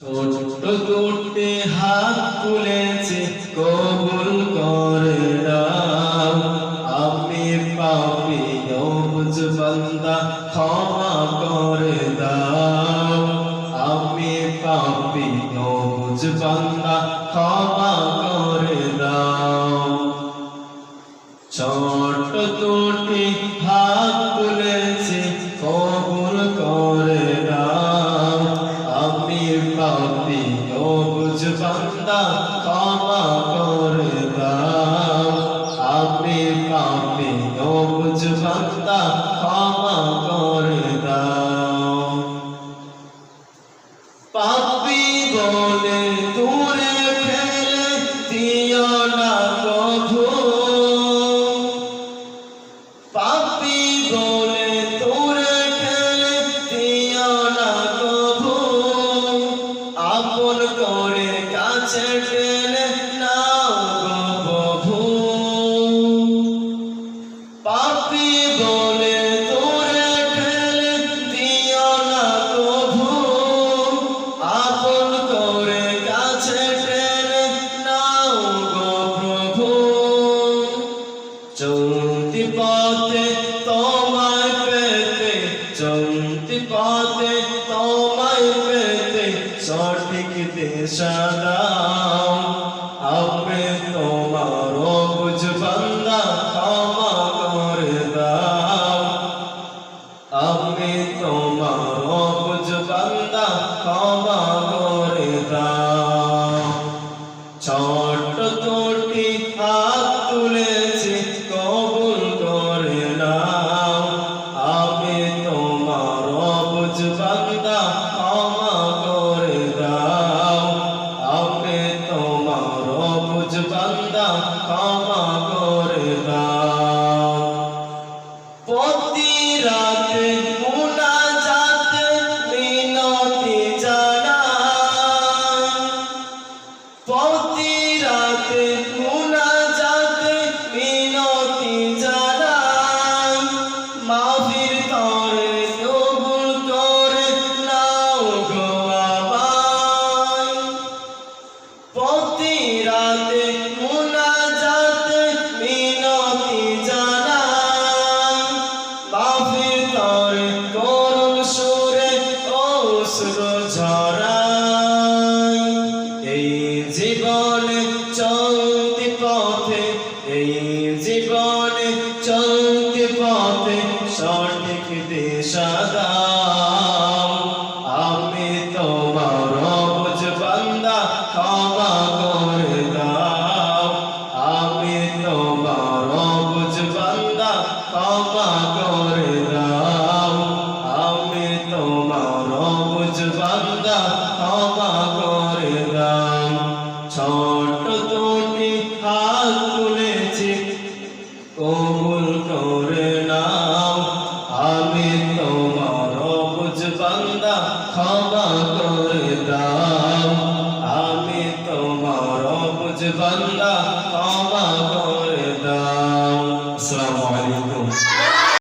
ছোট্ট দুটি হাত তুলেছে, কবুল করে দাও আমি পাপি নবুজ বান্দা, ক্ষমা করে দাও। আমি পাপি নবুজ বান্দা, ক্ষমা করে দাও। ছোট দুটি হাত তুলেছে কাছে টেনে নাও প্রভু। পাপি বলে তোরে ঠেলে দিও না প্রভু। আপন করে কাছে টেনে নাও গো প্রভু। চলতি পথে তোমায় দিশা দাও আপনি তোমার বুঝ বান্দা ক্ষমা করে দাও। আমি তোমার বুঝ বান্দা ক্ষমা করে দাও। ছোট দুটি হাত তুলেছি কবুল করে নাও। আমি তোমার বুঝ বান্দা বুঝ বান্দা ক্ষমা করে দাও প্রতি রাতে মুনাজাতে মিনতি জানাই প্রতি জীবনে চলতি পথে, এই জীবনে চলতি পথে সঠিক দিশা দাও আমি তোমার বুঝ বান্দা, ক্ষমা করে দাও। আমি তোমার বুঝ বান্দা, ক্ষমা করে দাও। আমি তোমার বুঝ বান্দা বান্দা ক্ষমা